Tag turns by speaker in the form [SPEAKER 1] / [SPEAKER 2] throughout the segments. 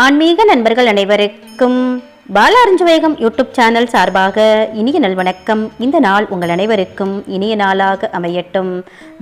[SPEAKER 1] ஆன்மீக நண்பர்கள் அனைவருக்கும் பாலாரஞ்சவேகம் யூடியூப் சேனல் சார்பாக இனிய நல்வணக்கம் இந்த நாள் உங்கள் அனைவருக்கும் இனிய நாளாக அமையட்டும்.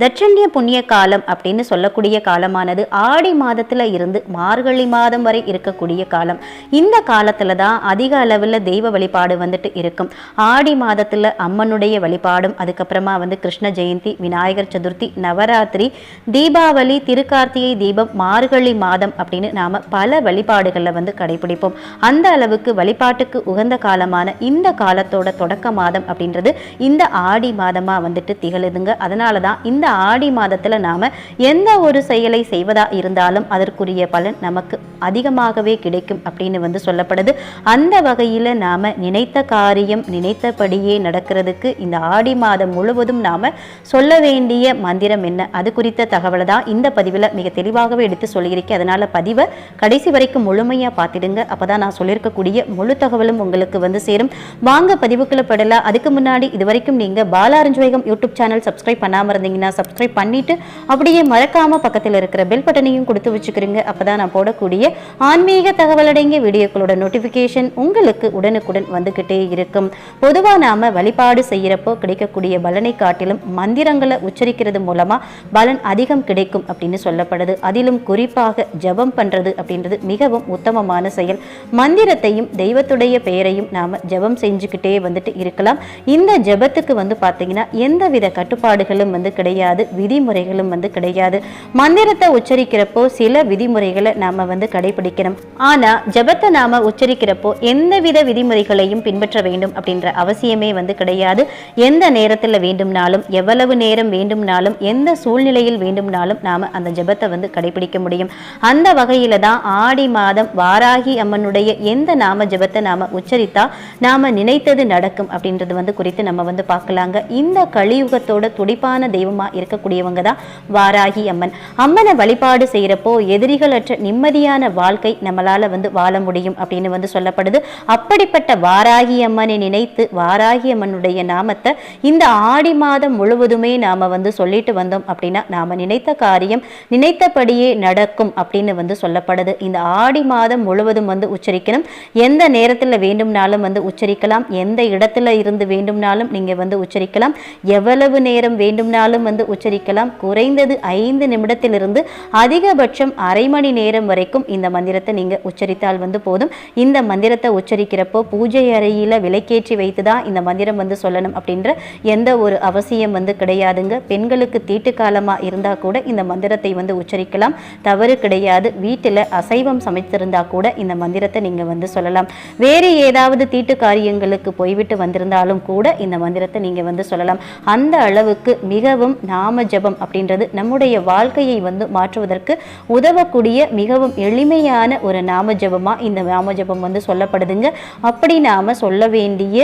[SPEAKER 1] தட்சண்ய புண்ணிய காலம் அப்படின்னு சொல்லக்கூடிய காலமானது ஆடி மாதத்தில் இருந்து மார்கழி மாதம் வரை இருக்கக்கூடிய காலம். இந்த காலத்தில் தான் அதிக அளவில் தெய்வ வழிபாடு வந்துட்டு இருக்கும். ஆடி மாதத்தில் அம்மனுடைய வழிபாடும் அதுக்கப்புறமா வந்து கிருஷ்ண ஜெயந்தி விநாயகர் சதுர்த்தி நவராத்திரி தீபாவளி திருக்கார்த்திகை தீபம் மார்கழி மாதம் அப்படின்னு நாம் பல வழிபாடுகளில் வந்து கடைபிடிப்போம். அந்த அளவுக்கு வழிபாட்டுக்கு உகந்த காலமான இந்த காலத்தோட தொடக்க மாதம் அப்படின்றது இந்த ஆடி மாதமாக வந்துட்டு திகழுதுங்க. அதனால தான் இந்த ஆடி மாதத்தில் நாம் எந்த ஒரு செயலை செய்வதா இருந்தாலும் அதற்குரிய பலன் நமக்கு அதிகமாகவே கிடைக்கும் அப்படின்னு வந்து சொல்லப்படுது. அந்த வகையில் நாம் நினைத்த காரியம் நினைத்தபடியே நடக்கிறதுக்கு இந்த ஆடி மாதம் முழுவதும் நாம் சொல்ல வேண்டிய மந்திரம் என்ன? அது குறித்த தகவலை தான் இந்த பதிவில் மிக தெளிவாகவே எடுத்து சொல்லியிருக்கேன் அதனால் பதிவை கடைசி வரைக்கும் முழுமையாக பார்த்துடுங்க. அப்போ தான் நான் சொல்லியிருக்கக்கூடிய முழு தகவலும் உங்களுக்கு வந்து சேரும். வாங்க பதிவுக்குள்ள படலாம் அதுக்கு முன்னாடி இது வரைக்கும் நீங்கள் பாலாரஞ்சுவேகம் யூடியூப் சேனல் சப்ஸ்கிரைப் பண்ணாமல் இருந்தீங்கன்னா சப்ஸ்கிரைப் பண்ணிட்டு அப்படியே மறக்காம பக்கத்தில் இருக்கிற பெல் பட்டனையும் கொடுத்து வச்சுக்கிறீங்க அப்போ தான் நான் போடக்கூடிய ஆன்மீக தகவல் அடங்கிய வீடியோக்களோட நோட்டிஃபிகேஷன் உங்களுக்கு உடனுக்குடன் வந்துக்கிட்டே இருக்கும். பொதுவாக நாம் வழிபாடு செய்கிறப்போ கிடைக்கக்கூடிய பலனை காட்டிலும் மந்திரங்களை உச்சரிக்கிறது மூலமாக பலன் அதிகம் கிடைக்கும் அப்படின்னு சொல்லப்படுது. அதிலும் குறிப்பாக ஜெபம் பண்ணுறது அப்படின்றது மிகவும் உத்தமமான செயல். மந்திரத்தையும் தெய்வத்துடைய பெயரையும் நாம் ஜெபம் செஞ்சுக்கிட்டே வந்துட்டு இருக்கலாம். இந்த ஜெபத்துக்கு வந்து பார்த்தீங்கன்னா எந்தவித கட்டுப்பாடுகளும் வந்து கிடையாது. விதிமுறைகளும் வந்து கிடையாது. மந்திரத்தை உச்சரிக்கிறப்போ சில விதிமுறைகளை நாம் வந்து கடைபிடிக்கணும். ஆனால் ஜெபத்தை நாம உச்சரிக்கிறப்போ எந்தவித விதிமுறைகளையும் பின்பற்ற வேண்டும் அப்படின்ற அவசியமே வந்து கிடையாது. எந்த நேரத்தில் வேண்டும்னாலும் எவ்வளவு நேரம் வேண்டும்னாலும் எந்த சூழ்நிலையில் வேண்டும்னாலும் நாம் அந்த ஜபத்தை வந்து கடைபிடிக்க முடியும். அந்த வகையில தான் ஆடி மாதம் வாராகி அம்மனுடைய எந்த நாம ஜபத்தை நாம உச்சரித்தா நாம நினைத்தது நடக்கும் அப்படின்றது வந்து குறித்து நம்ம வந்து பார்க்கலாங்க. இந்த கலியுகத்தோட துடிப்பான தெய்வமா இருக்கக்கூடியவங்க தான் வாராகி அம்மன். அம்மனை வழிபாடு செய்யறப்போ எதிரிகளற்ற நிம்மதியான வாழ்க்கை நம்மளால் வந்து வாழ முடியும் அப்படின்னு வந்து சொல்லப்படுது. அப்படிப்பட்ட வாராகி அம்மனை நினைத்து வாராகி அம்மனுடைய நாமத்தை இந்த ஆடி மாதம் முழுவதுமே நாம் வந்து சொல்லிட்டு வந்தோம் அப்படின்னா நாம் நினைத்த காரியம் நினைத்தபடியே நடக்கும் அப்படின்னு வந்து சொல்லப்படுது. இந்த ஆடி மாதம் முழுவதும் வந்து உச்சரிக்கணும். எந்த நேரத்தில் வேண்டும்னாலும் வந்து உச்சரிக்கலாம். எந்த இடத்துல இருந்து வேண்டும்னாலும் நீங்கள் வந்து உச்சரிக்கலாம். எவ்வளவு நேரம் வேண்டும்னாலும் வந்து உச்சரிக்கலாம். குறைந்தது ஐந்து நிமிடத்திலிருந்து அதிகபட்சம் அரை மணி நேரம் வரைக்கும் இந்த மந்திரத்தை நீங்க உச்சரித்தால் வந்து போதும். இந்த மந்திரத்தை உச்சரிக்கிறப்போ பூஜை அறையில் விலைக்கேற்றி வைத்து தான் இந்த மந்திரம் வந்து சொல்லணும் அப்படின்ற எந்த ஒரு அவசியம் வந்து கிடையாதுங்க. பெண்களுக்கு தீட்டு காலமா இருந்தா கூட இந்த மந்திரத்தை வந்து உச்சரிக்கலாம். தவறு கிடையாது. வீட்டில் அசைவம் சமைத்திருந்தா கூட இந்த மந்திரத்தை நீங்க வந்து சொல்லலாம். வேறு ஏதாவது தீட்டு காரியங்களுக்கு போய்விட்டு வந்திருந்தாலும் கூட இந்த மந்திரத்தை நீங்க வந்து சொல்லலாம். அந்த அளவுக்கு மிகவும் நாம ஜபம் அப்படின்றது நம்முடைய வாழ்க்கையை வந்து மாற்றுவதற்கு உதவக்கூடிய மிகவும் எளிமையான ஒரு நாம ஜபமா இந்த நாம ஜபம் வந்து சொல்லப்படுதுங்க. அப்படி நாம் சொல்ல வேண்டிய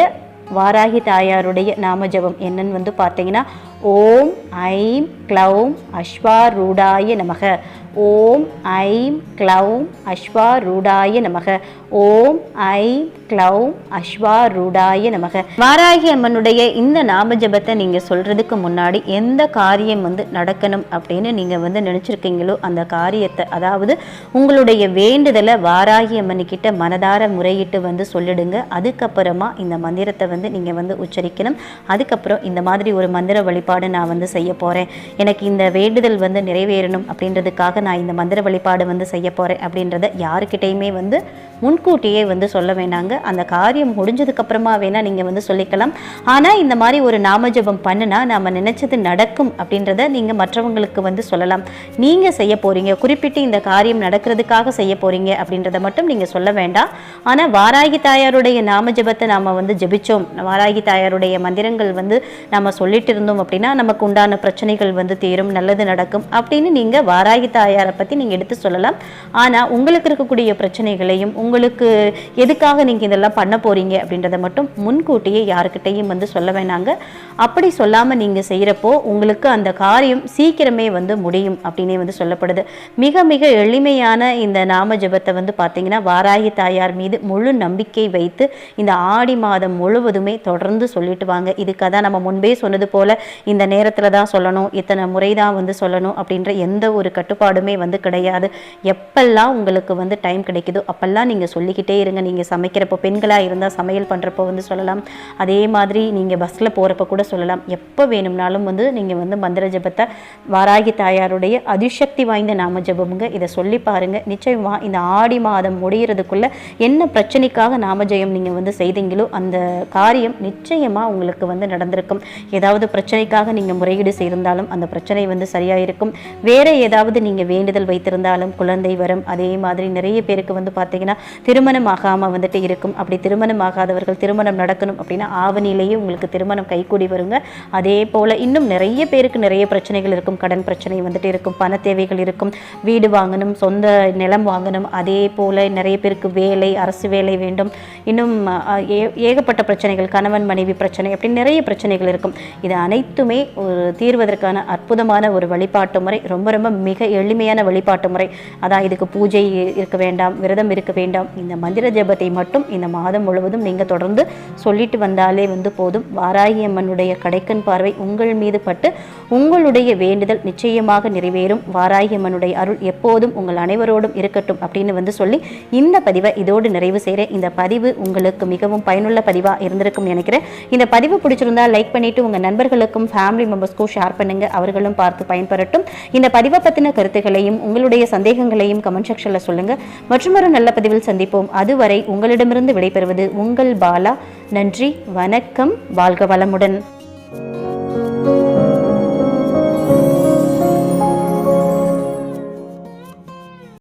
[SPEAKER 1] வாராகி தாயாருடைய நாம ஜபம் என்னன்னு வந்து பார்த்தீங்கன்னா ஓம் ஐம் க்ளௌம் அஸ்வாரூடாய நமக. ஓம் ஐம் க்ளௌம் அஸ்வாரூடாய நமக. ஓம் ஐம் க்ளௌம் அஸ்வாரூடாய நமக. வாராகி அம்மனுடைய இந்த நாம ஜபத்தை நீங்க சொல்றதுக்கு முன்னாடி எந்த காரியம் வந்து நடக்கணும் அப்படின்னு நீங்க வந்து நினைச்சிருக்கீங்களோ அந்த காரியத்தை அதாவது உங்களுடைய வேண்டுதலை வாராகி அம்மனுக்கிட்ட மனதார முறையிட்டு வந்து சொல்லிடுங்க. அதுக்கப்புறமா இந்த மந்திரத்தை வந்து நீங்க வந்து உச்சரிக்கணும். அதுக்கப்புறம் இந்த மாதிரி ஒரு மந்திர வழிபாடு நான் வந்து செய்ய போறேன். எனக்கு இந்த வேண்டுதல் வந்து நிறைவேறணும் அப்படின்றதுக்காக நான் இந்த மந்திர வழிபாடு வந்து செய்ய போறேன் அப்படின்றத யாருக்கிட்டையுமே வந்து முன்கூட்டியே வந்து சொல்ல வேணாங்க அந்த காரியம் முடிஞ்சதுக்கு அப்புறமா வேணால் நீங்கள் வந்து சொல்லிக்கலாம். ஆனா இந்த மாதிரி ஒரு நாமஜபம் பண்ணுனா நாம நினச்சது நடக்கும் அப்படின்றத நீங்க மற்றவங்களுக்கு வந்து சொல்லலாம். நீங்க செய்ய போறீங்க குறிப்பிட்டு இந்த காரியம் நடக்கிறதுக்காக செய்ய போறீங்க அப்படின்றத மட்டும் நீங்கள் சொல்ல வேண்டாம். ஆனால் வாராகி தாயாருடைய நாமஜபத்தை நாம் நாம வந்து ஜெபிச்சோம். வாராகி தாயாருடைய மந்திரங்கள் வந்து நம்ம சொல்லிட்டு இருந்தோம் அப்படின்னா நமக்கு உண்டான பிரச்சனைகள் வந்து தீரும் நல்லது நடக்கும் அப்படின்னு நீங்கள் வாராகி தாயாரை பற்றி நீங்கள் எடுத்து சொல்லலாம். ஆனால் உங்களுக்கு இருக்கக்கூடிய பிரச்சனைகளையும் உங்களுக்கு எதுக்காக நீங்கள் இதெல்லாம் பண்ண போகிறீங்க அப்படின்றத மட்டும் முன்கூட்டியே யாருக்கிட்டையும் வந்து சொல்ல வேணாங்க. அப்படி சொல்லாமல் நீங்கள் செய்கிறப்போ உங்களுக்கு அந்த காரியம் சீக்கிரமே வந்து முடியும் அப்படின்னே வந்து சொல்லப்படுது. மிக மிக எளிமையான இந்த நாம ஜபத்தை வந்து பார்த்தீங்கன்னா வாராகி தாயார் மீது முழு நம்பிக்கை வைத்து இந்த ஆடி மாதம் முழுவதுமே தொடர்ந்து சொல்லிட்டு வாங்க. இதுக்காக தான் நம்ம முன்பே சொன்னது போல் இந்த நேரத்தில் தான் சொல்லணும் இத்தனை முறை தான் வந்து சொல்லணும் அப்படின்ற எந்த ஒரு கட்டுப்பாடுமே வந்து கிடையாது. எப்பெல்லாம் உங்களுக்கு வந்து டைம் கிடைக்குதோ அப்பெல்லாம் நீங்கள் சொல்லிக்கிட்டே இருங்க. நீங்கள் சமைக்கிறப்போ பெண்களாக இருந்தால் சமையல் பண்ணுறப்போ வந்து சொல்லலாம். அதே மாதிரி நீங்கள் பஸ்ஸில் போகிறப்ப கூட சொல்லலாம். எப்போ வேணும்னாலும் வந்து நீங்கள் வந்து மந்திர ஜபத்தை வாராகி தாயாருடைய அதிசக்தி வாய்ந்த நாம ஜபமுங்க. இதை சொல்லி பாருங்கள் நிச்சயமாக இந்த ஆடி மாதம் முடிகிறதுக்குள்ளே என்ன பிரச்சனைக்காக நாம ஜெயம் நீங்கள் வந்து செய்தீங்களோ அந்த காரியம் நிச்சயமாக உங்களுக்கு வந்து நடந்திருக்கும். ஏதாவது பிரச்சனைக்காக நீங்கள் முறையீடு செய்திருந்தாலும் அந்த பிரச்சனை வந்து சரியாக இருக்கும் வேறு ஏதாவது நீங்கள் வேண்டுதல் வைத்திருந்தாலும் குழந்தை வரும் அதே மாதிரி நிறைய பேருக்கு வந்து பார்த்தீங்கன்னா திருமணம் ஆகாமல் வந்துட்டு இருக்கும் அப்படி திருமணம் ஆகாதவர்கள் திருமணம் நடக்கணும் அப்படின்னா ஆவணியிலேயே உங்களுக்கு திருமணம் கைகூடி வருங்க. அதே போல் இன்னும் நிறைய பேருக்கு நிறைய பிரச்சனைகள் இருக்கும். கடன் பிரச்சனை வந்துட்டு இருக்கும். பண தேவைகள் இருக்கும். வீடு வாங்கணும் சொந்த நிலம் வாங்கணும். அதே போல் நிறைய பேருக்கு வேலை அரசு வேலை வேண்டும். இன்னும் ஏ- ஏகப்பட்ட பிரச்சனைகள் கணவன் மனைவி பிரச்சனை அப்படின்னு நிறைய பிரச்சனைகள் இருக்கும். இது அனைத்துமே ஒரு தீர்வதற்கான அற்புதமான ஒரு வழிபாட்டு முறை. ரொம்ப ரொம்ப மிக எளிமையான வழிபாட்டு முறை. அதான் இதுக்கு பூஜை இருக்க வேண்டாம் விரதம் இருக்க வேண்டாம். இந்த மந்திர ஜெபத்தை மட்டும் இந்த மாதம் முழுவதும் நீங்கள் தொடர்ந்து சொல்லிட்டு வந்தாலே வந்து போதும். வாராகி அம்மனுடைய கடைக்கண் பார்வை உங்கள் மீது பட்டு உங்களுடைய வேண்டுதல் நிச்சயமாக நிறைவேறும். வாராகியம்மனுடைய அருள் எப்போதும் உங்கள் அனைவரோடும் இருக்கட்டும் அப்படின்னு வந்து சொல்லி இந்த பதிவை இதோடு நிறைவு செய்கிறேன் இந்த பதிவு உங்களுக்கு மிகவும் பயனுள்ள பதிவாக இருந்திருக்கும் நினைக்கிறேன். இந்த பதிவு பிடிச்சிருந்தா லைக் பண்ணிவிட்டு உங்கள் நண்பர்களுக்கும் ஃபேமிலி மெம்பர்ஸ்க்கும் ஷேர் பண்ணுங்கள் அவர்களும் பார்த்து பயன்பெறட்டும். இந்த பதிவை பற்றின கருத்துக்களையும் உங்களுடைய சந்தேகங்களையும் கமெண்ட் செக்ஷனில் சொல்லுங்க. மற்றொரு நல்ல பதிவில் சந்திப்போம். அதுவரை உங்களிடமிருந்து விடைபெறுவது உங்கள் பாலா. நன்றி வணக்கம். வாழ்க வளமுடன்.